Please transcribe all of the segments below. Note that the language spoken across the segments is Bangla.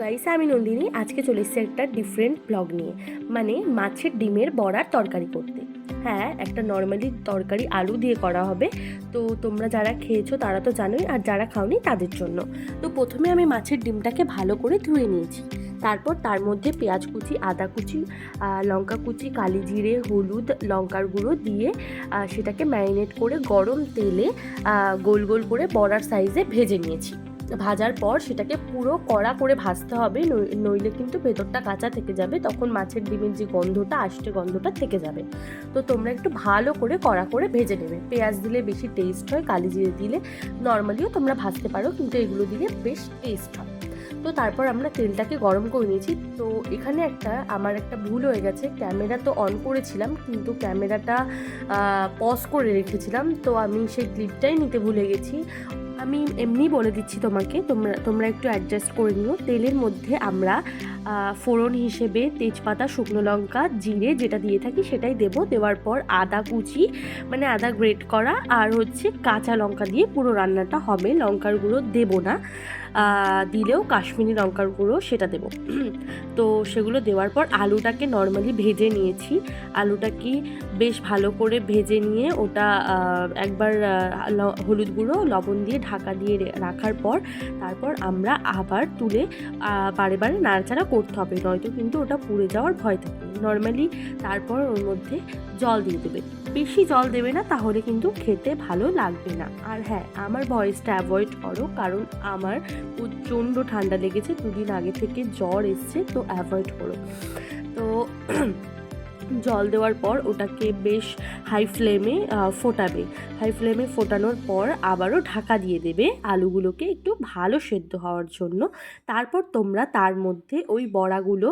গাইস আমি নন্দিনী, আজকে চলে এসেছি একটা ডিফারেন্ট ব্লগ নিয়ে মানে মাছের ডিমের বড়ার তরকারি করতে। হ্যাঁ একটা নর্মালি তরকারি আলু দিয়ে করা হবে, তো তোমরা যারা খেয়েছো তারা তো জানোই, আর যারা খাওনি তাদের জন্য। তো প্রথমে আমি মাছের ডিমটাকে ভালো করে ধুয়ে নিয়েছি। তারপর তার মধ্যে পেঁয়াজ কুচি, আদা কুচি লঙ্কা কুচি, কালি জিরে, হলুদ, লঙ্কার গুঁড়ো দিয়ে সেটাকে ম্যারিনেট করে গরম তেলে গোল গোল করে বড়ার সাইজে ভেজে নিয়েছি। ভাজার পর সেটাকে পুরো কড়া করে ভাজতে হবে, নই- নইলে কিন্তু ভেতরটা কাঁচা থেকে যাবে, তখন মাছের ডিমের যে গন্ধটা আষ্টে গন্ধটা থেকে যাবে। তো তোমরা একটু ভালো করে কড়া করে ভেজে নেবে। পেঁয়াজ দিলে বেশি টেস্ট হয়, কালি জিরে দিলে নর্মালিও তোমরা ভাজতে পারো, কিন্তু এগুলো দিলে বেশ টেস্ট হয়। তো তারপর আমরা তেলটাকে গরম করে নিয়েছি। তো এখানে একটা, আমার একটা ভুল হয়ে গেছে, ক্যামেরা তো অন করেছিলাম, কিন্তু ক্যামেরাটা পজ করে রেখেছিলাম। তো আমি সেই ক্লিপটাই নিতে ভুলে গেছি। আমি এমনি বলে দিচ্ছি তোমাকে, তোমরা তোমরা একটু অ্যাডজাস্ট করে নিও। তেলের মধ্যে আমরা ফোড়ন হিসেবে তেজপাতা, শুকনো লঙ্কা, জিরে যেটা দিয়ে থাকি সেটাই দেব। দেওয়ার পর আদা কুচি মানে আদা গ্রেট করা আর হচ্ছে কাঁচা লঙ্কা দিয়ে পুরো রান্নাটা হবে। লঙ্কার গুঁড়ো দেবো না। দিলেও কাশ্মীরি লঙ্কার গুঁড়ো সেটা দেবো। তো সেগুলো দেওয়ার পর আলুটাকে নর্মালি ভেজে নিয়েছি। আলুটাকে বেশ ভালো করে ভেজে নিয়ে ওটা একবার হলুদ গুঁড়ো, লবণ দিয়ে ঢাকা দিয়ে রাখার পর তারপর আমরা আবার তুলে বারে বারে নাড়াচাড়া করতে হবে। নয়তো কিন্তু ওটা পুড়ে যাওয়ার ভয় থাকে। নর্মালি তারপর ওর মধ্যে জল দিয়ে দেবে। বেশি জল দেবে না, তাহলে কিন্তু খেতে ভালো লাগবে না। আর হ্যাঁ আমার ভয়েসটা অ্যাভয়েড করো, কারণ আমার প্রচণ্ড ঠান্ডা লেগেছে। দুদিন আগে থেকে জ্বর এসছে, তো অ্যাভয়েড করো। তো জল দেওয়ার পর ওটাকে বেশ হাই ফ্লেমে ফোটাবে। হাই ফ্লেমে ফোটানোর পর আবারও ঢাকা দিয়ে দেবে আলুগুলোকে একটু ভালো সেদ্ধ হওয়ার জন্য। তারপর তোমরা তার মধ্যে ওই বড়াগুলো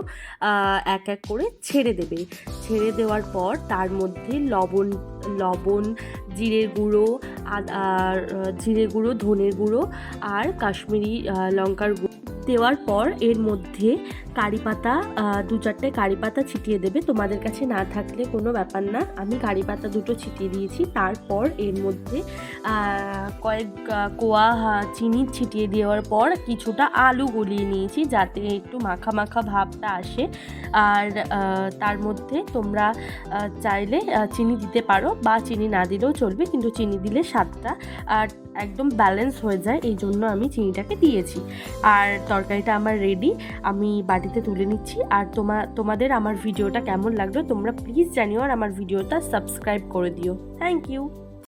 এক এক করে ছেড়ে দেবে। ছেড়ে দেওয়ার পর তার মধ্যে লবণ লবণ, জিরের গুঁড়ো আর, জিরের গুঁড়ো, ধনের গুঁড়ো আর কাশ্মীরি লঙ্কার গুঁড়ো দেওয়ার পর এর মধ্যে কারি পাতা দু চারটে কারি পাতা ছিটিয়ে দেবে। তোমাদের কাছে না থাকলে কোনো ব্যাপার না। আমি কারি পাতা দুটো ছিটিয়ে দিয়েছি। তারপর এর মধ্যে কয়েক কোয়া চিনি ছিটিয়ে দেওয়ার পর কিছুটা আলু গলিয়ে নিয়েছি যাতে একটু মাখা মাখা ভাবটা আসে। আর তার মধ্যে তোমরা চাইলে চিনি দিতে পারো বা চিনি না দিলেও চলবে কিন্তু চিনি দিলে স্বাদটা একদম ব্যালেন্স হয়ে যায়। এই জন্য আমি চিনিটাকে দিয়েছি। আর তরকারিটা আমার রেডি আমি বাটিতে তুলে নিচ্ছি। আর তোমা, তোমাদের আমার ভিডিওটা কেমন লাগল তোমরা প্লিজ জানিও আর আমার ভিডিওটা সাবস্ক্রাইব করে দিও। Thank you